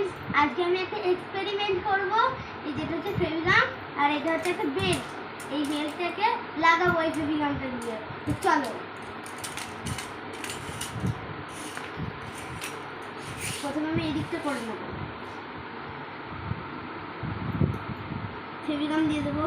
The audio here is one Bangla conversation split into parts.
ফ্রেন্ডস আজকে আমি একটা এক্সপেরিমেন্ট করব। এই যেটা হচ্ছে ফেভিগাম আর এটা হচ্ছে একটা বেল্ট এই বেল্টটাকে লাগাবো এই ফেভিগামটা দিয়ে। চলো। প্রথমে আমি এই দিকটা করে নেব। ফেভিগাম দিয়ে দেবো।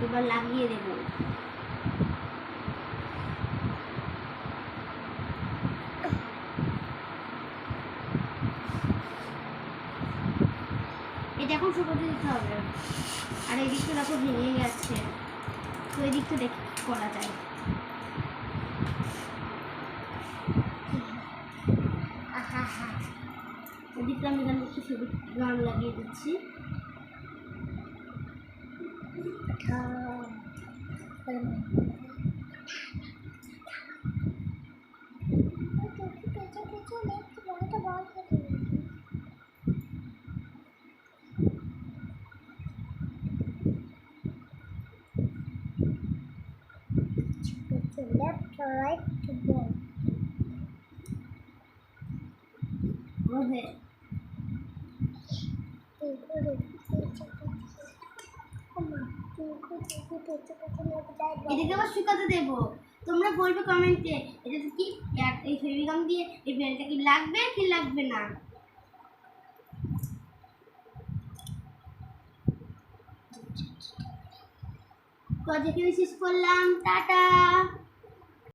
এবার লাগিয়ে দেবো এখন শুকোতে দিতে হবে আর এই দিকটা দেখো ভেঙে গেছে তো এই দিকটা দেখে করা যায় ওদিকটা আমি এখানে একটু সবুজ গান লাগিয়ে দিচ্ছি left or right to go. এদিকে আবার শুকাতে দেবো। তোমরা বলবে কমেন্টে, এটা তো কি এই ফেভিগাম দিয়ে এই বেলটা কি লাগবে কি লাগবে না? তো যেখানে শেষ করলাম। টাটা!